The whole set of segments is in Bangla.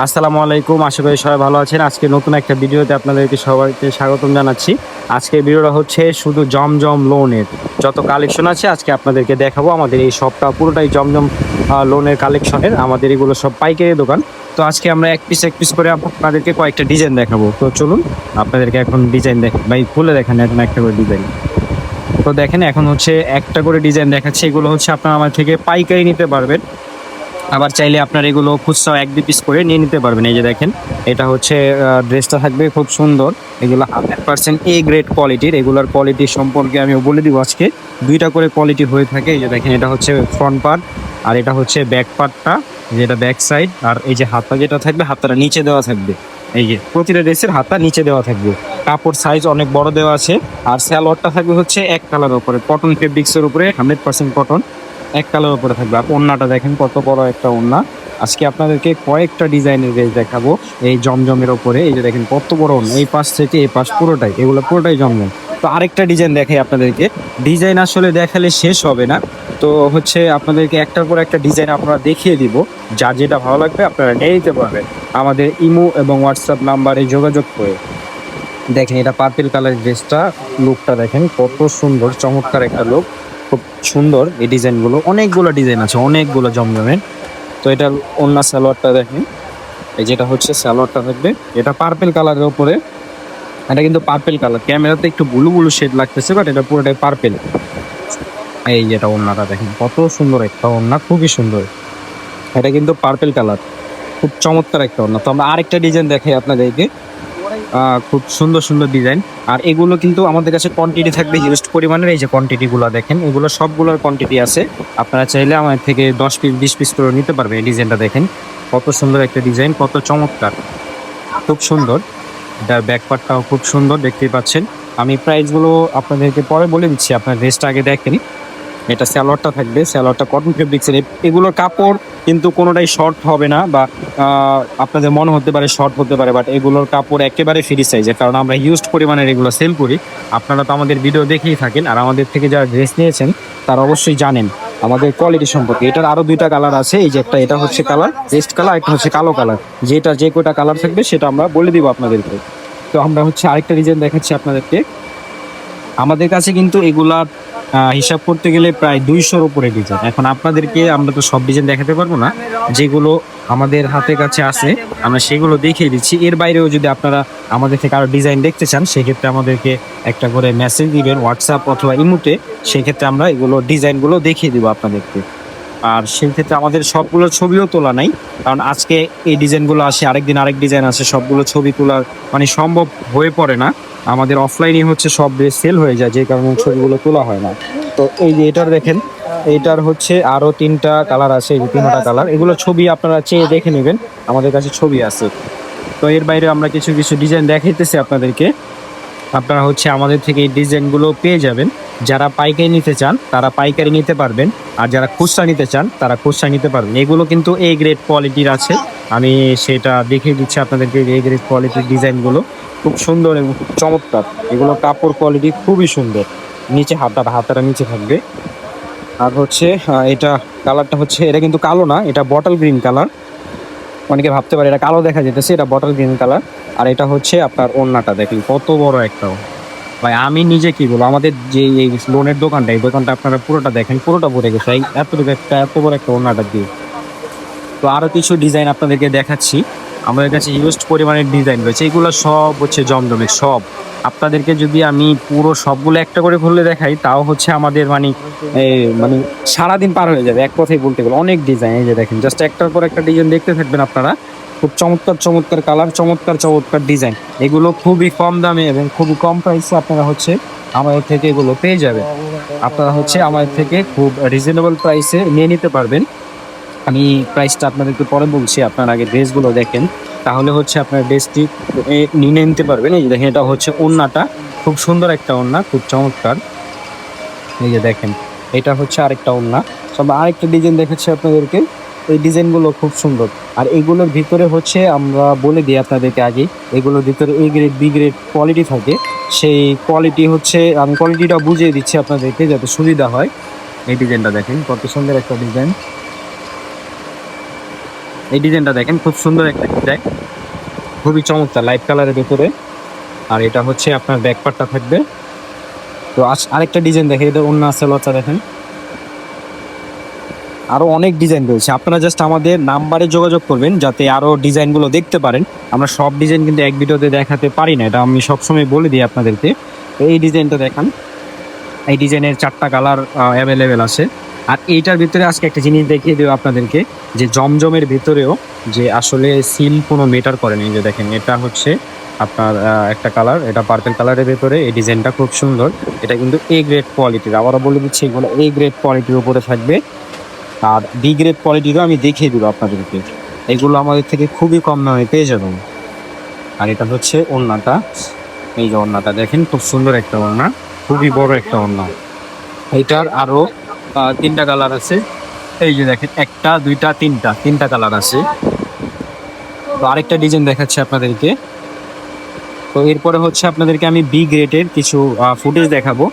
আসসালামু আলাইকুম, আশা করি সবাই ভালো আছেন। আজকে নতুন একটা ভিডিওতে আপনাদেরকে সবাইকে স্বাগতম জানাচ্ছি। আজকে ভিডিওটা হচ্ছে শুধু জমজম লোনের। যত কালেকশন আছে, আজকে আপনাদেরকে দেখাবো। আমাদের এই শপটা পুরোটাই জমজম লোনের কালেকশনের আমাদের এগুলো সব পাইকারি দোকান। তো আজকে আমরা এক পিস এক পিস করে আপনাদেরকে কয়েকটা ডিজাইন দেখাবো। তো চলুন, আপনাদেরকে এখন ডিজাইন দেখ, ভাই, খুলে দেখেন এখন একটা করে ডিজাইন তো দেখেন, এখন হচ্ছে একটা করে ডিজাইন দেখাচ্ছে। এগুলো হচ্ছে আপনারা আমার থেকে পাইকারি নিতে পারবেন। আবার চাইলে আপনার এগুলো খুচরা এক দুই পিস করে নিয়ে নিতে পারবেন। এই যে দেখেন, এটা হচ্ছে ড্রেসটা থাকবে খুব সুন্দর। এগুলো হান্ড্রেড পার্সেন্ট এ গ্রেড কোয়ালিটির এগুলোর কোয়ালিটি সম্পর্কে আমি বলে দিব আজকে। দুইটা করে কোয়ালিটি হয়ে থাকে। এই যে দেখেন, এটা হচ্ছে ফ্রন্ট পার্ট আর এটা হচ্ছে ব্যাক পার্টটা যেটা ব্যাক সাইড আর এই যে হাতটা যেটা থাকবে, হাতটা নিচে দেওয়া থাকবে। এই যে প্রতিটা ড্রেসের হাতটা নিচে দেওয়া থাকবে। কাপড় সাইজ অনেক বড় দেওয়া আছে। আর স্যালোয়ারটা থাকবে হচ্ছে এক কালার উপরে। কটন ফেব্রিক্সের উপরে হান্ড্রেড পার্সেন্ট কটন এক কালার উপরে থাকবে। আর ওন্নাটা দেখেন কত বড় একটা ওন্না। আজকে আপনাদেরকে কয়েকটা ডিজাইনের ড্রেস দেখাবো এই জমজমের ওপরে এই যে দেখেন কত বড় ওন্না। এই পাশ থেকে এই পাশ পুরোটাই। এগুলো পুরোটাই জমজম। তো আরেকটা ডিজাইন দেখাই আপনাদেরকে। ডিজাইন আসলে দেখালে শেষ হবে না। তো হচ্ছে আপনাদেরকে একটার পর একটা ডিজাইন আপনারা দেখিয়ে দিব। যার যেটা ভালো লাগবে আপনারা নিয়ে নিতে পারবেন। আমাদের ইমো এবং হোয়াটসঅ্যাপ নাম্বারে যোগাযোগ করে। দেখেন এটা পার্পেল কালার ড্রেসটা লুকটা দেখেন কত সুন্দর, চমৎকার একটা লুক সুন্দর এই ডিজাইনগুলো। অনেকগুলো ডিজাইন আছে, অনেকগুলো জমজমের। তো এটা অন্য সালোয়ারটা দেখেন। এই যেটা হচ্ছে সালোয়ারটা থাকবে, এটা পার্পেল কালারের উপরে। এটা কিন্তু পার্পেল কালার ক্যামেরাতে একটু ব্লু ব্লু শেড লাগতেছে বাট এটা পুরোটাই পার্পেল এই যেটা ওন্নাটা দেখেন, কত সুন্দর একটা ওন্না খুবই সুন্দর। এটা কিন্তু পার্পেল কালার খুব চমৎকার একটা ওন্না তো আমরা আরেকটা ডিজাইন দেখাই আপনাদেরকে। খুব সুন্দর সুন্দর ডিজাইন আর এগুলো কিন্তু আমাদের কাছে কোয়ান্টিটি থাকবে হিউজ পরিমাণের, এই যে কোয়ান্টিটিগুলো দেখেন, এগুলো সবগুলোর কোয়ান্টিটি আছে। আপনারা চাইলে আমার থেকে দশ পিস বিশ পিস করে নিতে পারবেন এই ডিজাইনটা দেখেন। কত সুন্দর একটা ডিজাইন কত চমৎকার। খুব সুন্দর। এটার ব্যাকপার্টটাও খুব সুন্দর, দেখতেই পাচ্ছেন। আমি প্রাইসগুলো আপনাদেরকে পরে বলে দিচ্ছি, আপনার ড্রেসটা আগে দেখেন। এটা স্যালোয়ারটা থাকবে, স্যালোয়ারটা কটন ফেব্রিক্সের এগুলোর কাপড় কিন্তু কোনোটাই শর্ট হবে না বা আপনাদের মনে হতে পারে শর্ট হতে পারে বাট এগুলোর কাপড় একেবারে ফ্রি সাইজের কারণ আমরা ইউজড পরিমাণের এগুলো সেল করি। আপনারা তো আমাদের ভিডিও দেখেই থাকেন, আর আমাদের থেকে যারা ড্রেস নিয়েছেন, তারা অবশ্যই জানেন আমাদের কোয়ালিটি সম্পর্কে। এটার আরও দুইটা কালার আছে, এই যে একটা, এটা হচ্ছে কালার রেস্ট কালার একটা হচ্ছে কালো কালার যেটা যে কয়টা কালার থাকবে, সেটা আমরা বলে দিব আপনাদেরকে। তো আমরা হচ্ছে আরেকটা ডিজাইন দেখাচ্ছি আপনাদেরকে। আমাদের কাছে কিন্তু এগুলার হিসাব করতে গেলে প্রায় দুইশোর উপরে ডিজাইন। এখন আপনাদেরকে আমরা তো সব ডিজাইন দেখাতে পারব না। যেগুলো আমাদের হাতের কাছে আছে, আমরা সেগুলো দেখিয়ে দিচ্ছি। এর বাইরেও যদি আপনারা আমাদের থেকে আরও ডিজাইন দেখতে চান, সেক্ষেত্রে আমাদেরকে একটা করে মেসেজ দিবেন হোয়াটসঅ্যাপ অথবা ইমুতে। সেক্ষেত্রে আমরা এগুলো, ডিজাইনগুলো দেখিয়ে দিব আপনাদেরকে। আর সেই ক্ষেত্রে আমাদের সবগুলো ছবিও তোলা নাই। কারণ আজকে এই ডিজাইনগুলো আসে, আরেকদিন আরেক ডিজাইন আসে, সবগুলো ছবি তোলার মানে সম্ভব হয়ে পড়ে না। আমাদের অফলাইনে হচ্ছে সব ড্রেস সেল হয়ে যায়, যে কারণে ছবিগুলো তোলা হয় না। তো এই যে এটার দেখেন এটার হচ্ছে আরও তিনটা কালার আছে তিনটা কালার এগুলো ছবি আপনারা চেয়ে দেখে নেবেন, আমাদের কাছে ছবি আছে। তো এর বাইরে আমরা কিছু কিছু ডিজাইন দেখাইতেছি আপনাদেরকে। আপনারা হচ্ছে আমাদের থেকে এই ডিজাইনগুলো পেয়ে যাবেন। যারা পাইকারি নিতে চান, তারা পাইকারি নিতে পারবেন। আর যারা খুচরা নিতে চান, তারা খুচরা নিতে পারবেন। এগুলো কিন্তু এ গ্রেড কোয়ালিটির আছে। আমি সেটা দেখিয়ে দিচ্ছি আপনাদেরকে এ গ্রেড কোয়ালিটির ডিজাইনগুলো খুব সুন্দর এবং খুব চমৎকার। এগুলো কাপড় কোয়ালিটি খুবই সুন্দর। নিচে হাতাটা হাতাটা নিচে থাকবে। আর হচ্ছে এটা কালারটা হচ্ছে, এটা কিন্তু কালো না, এটা বটল গ্রিন কালার অনেকে ভাবতে পারে এটা কালো দেখা যেতেছে, এটা বটল গ্রিন কালার আর এটা হচ্ছে আপনার ওন্নাটা দেখেন কত বড় একটা ভাই, আমি নিজে কি বলব, আমাদের যে এই লোনের দোকানটা, এই দোকানটা আপনারা পুরোটা দেখেন, পুরোটা ভরে গেছে। এই এতটুকু একটা, এত বড় একটা ওন্নাটা দিয়ে। তো আরও কিছু ডিজাইন আপনাদেরকে দেখাচ্ছি। আমাদের কাছে ইউজড পরিমাণের ডিজাইন রয়েছে। এগুলো সব হচ্ছে জমজমের, সব। আপনাদেরকে যদি আমি পুরো সবগুলো একটা করে খুললে দেখাই, তাও হচ্ছে আমাদের মানে মানে সারাদিন পার হয়ে যাবে, এক কথাই বলতে গেলে। অনেক ডিজাইন এই যে দেখেন জাস্ট একটার পর একটা ডিজাইন দেখতে থাকবেন আপনারা। খুব চমৎকার চমৎকার কালার চমৎকার চমৎকার ডিজাইন এগুলো খুবই কম দামে এবং খুবই কম প্রাইসে আপনারা হচ্ছে আমাদের থেকে এগুলো পেয়ে যাবেন। আপনারা হচ্ছে আমাদের থেকে খুব রিজনেবল প্রাইসে নিয়ে নিতে পারবেন। আমি প্রাইসটা আপনাদেরকে পরে বলছি, আপনার আগে ড্রেসগুলো দেখেন। তাহলে হচ্ছে আপনার ড্রেসটি নিয়ে নিতে পারবেন। এই যে দেখেন, এটা হচ্ছে ওন্নাটা খুব সুন্দর একটা ওন্না খুব চমৎকার। এই যে দেখেন, এটা হচ্ছে আরেকটা ওন্না সব আরেকটা ডিজাইন দেখাচ্ছি আপনাদেরকে। এই ডিজাইনগুলো খুব সুন্দর। আর এগুলোর ভিতরে হচ্ছে আমরা বলে দিই আপনাদেরকে আগে, এগুলোর ভিতরে A grade B grade quality থাকে। সেই কোয়ালিটি হচ্ছে, আমি কোয়ালিটিটা বুঝিয়ে দিচ্ছি আপনাদেরকে যাতে সুবিধা হয়। এই ডিজাইনটা দেখেন, কত সুন্দর একটা ডিজাইন এই ডিজাইনটা দেখেন, খুব সুন্দর একটা ডিজাইন খুবই চমৎকার লাইট কালারের ভেতরে। আর এটা হচ্ছে আপনার ব্যাকপার্টটা থাকবে। তো আরেকটা ডিজাইন দেখেন, এটা অন্য আছে লচা দেখেন। আরও অনেক ডিজাইন রয়েছে। আপনারা জাস্ট আমাদের নাম্বারে যোগাযোগ করবেন, যাতে আরও ডিজাইনগুলো দেখতে পারেন। আমরা সব ডিজাইন কিন্তু এক ভিডিওতে দেখাতে পারি না, এটা আমি সবসময় বলে দিই আপনাদেরকে। এই ডিজাইনটা দেখান। এই ডিজাইনের চারটা কালার অ্যাভেলেবেল আছে। আর এইটার ভিতরে আজকে একটা জিনিস দেখিয়ে দেবো আপনাদেরকে যে জমজমের ভিতরেও যে আসলে সিল কোনো মেটার করে এই যে দেখেন এটা হচ্ছে আপনার একটা কালার এটা পার্পেল কালারের ভেতরে এই ডিজাইনটা খুব সুন্দর। এটা কিন্তু এ গ্রেড কোয়ালিটির আবারও বলে দিচ্ছি এগুলো এ গ্রেড কোয়ালিটির উপরে থাকবে। আর বি গ্রেড কোয়ালিটিরও আমি দেখিয়ে দেবো আপনাদেরকে। এগুলো আমাদের থেকে খুবই কম দামে পেয়ে যাবেন। আর এটা হচ্ছে ওড়নাটা। এই যে ওড়নাটা দেখেন খুব সুন্দর একটা ওড়না। খুবই বড় একটা ওড়না। এটার আরও আহ, তিনটা কালার আছে। এই যে দেখেন, একটা, দুইটা, তিনটা তিনটা কালার আছে। তো আরেকটা ডিজাইন দেখাচ্ছি আপনাদেরকে। তো এরপরে হচ্ছে আপনাদেরকে আমি বি গ্রেডের কিছু ফুটেজ দেখাবো।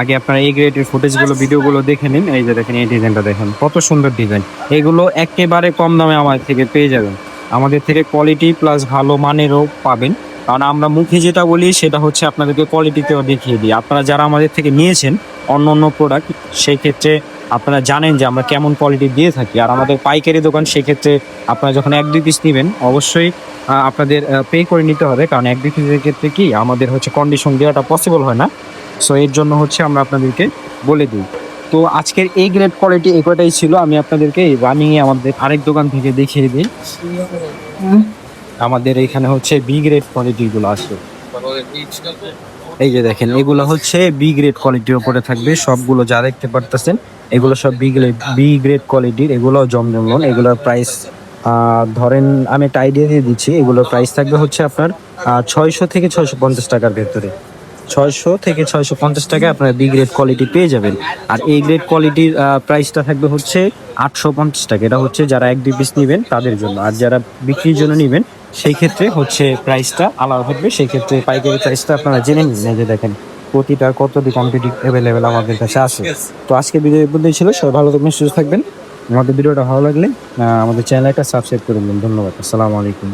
আগে আপনারা এই গ্রেডের ফুটেজগুলো ভিডিওগুলো দেখে নিন। এই যে দেখেন, এই ডিজাইনটা দেখেন, কত সুন্দর ডিজাইন। এগুলো একেবারে কম দামে আমার থেকে পেয়ে যাবেন। আমাদের থেকে কোয়ালিটি প্লাস ভালো মানেরও পাবেন। কারণ আমরা মুখে যেটা বলি, সেটা হচ্ছে আপনাদেরকে কোয়ালিটিতেও দেখিয়ে দিই। আপনারা যারা আমাদের থেকে নিয়েছেন অন্য অন্য প্রোডাক্ট সেই ক্ষেত্রে আপনারা জানেন যে আমরা কেমন কোয়ালিটি দিয়ে থাকি। আর আমাদের পাইকারি দোকান সেক্ষেত্রে আপনারা যখন এক দুই পিস নেবেন অবশ্যই আপনাদের পে করে নিতে হবে। কারণ এক দুই পিসের ক্ষেত্রে কি আমাদের হচ্ছে কন্ডিশন দেওয়াটা পসিবল হয় না। সো এর জন্য হচ্ছে আমরা আপনাদেরকে বলে দিই। তো আজকের এই গ্রেড কোয়ালিটি এই কয়টাই ছিল। আমি আপনাদেরকে এই রানিং আমাদের আরেক দোকান থেকে দেখিয়ে দিই। আমাদের এখানে হচ্ছে বি গ্রেড কোয়ালিটিগুলো আছে। এই যে দেখেন, এগুলো হচ্ছে বি গ্রেড কোয়ালিটির উপরে থাকবে। সবগুলো যা দেখতে পারতেছেন, এগুলো সব বি গ্রেড বি গ্রেড কোয়ালিটির এগুলো জমজম লোন এগুলোর প্রাইস ধরেন আমি একটা আইডিয়া দিয়ে দিচ্ছি, এগুলোর প্রাইস থাকবে হচ্ছে আপনার ছয়শো থেকে ছয়শো পঞ্চাশ টাকার ভেতরে। ছয়শো থেকে ছয়শো পঞ্চাশ টাকায় আপনার বি গ্রেড কোয়ালিটি পেয়ে যাবেন। আর এই গ্রেড কোয়ালিটির প্রাইসটা থাকবে হচ্ছে আটশো পঞ্চাশ টাকা। এটা হচ্ছে যারা এক দুই পিস নেবেন, তাদের জন্য। আর যারা বিক্রির জন্য নেবেন সেই ক্ষেত্রে হচ্ছে প্রাইসটা আলাদা থাকবে। সেই ক্ষেত্রে পাইকারি প্রাইসটা আপনারা জেনে নিন। যে দেখেন প্রতিটা কতটি কোয়ান্টিটি অ্যাভেলেবেল আমাদের কাছে আছে। তো আজকে ভিডিও এর মধ্যেই ছিল। সবাই ভালো থাকবেন সুস্থ থাকবেন। আমাদের ভিডিওটা ভালো লাগলে আমাদের চ্যানেলটা সাবস্ক্রাইব করে দিন। ধন্যবাদ। আসসালামু আলাইকুম।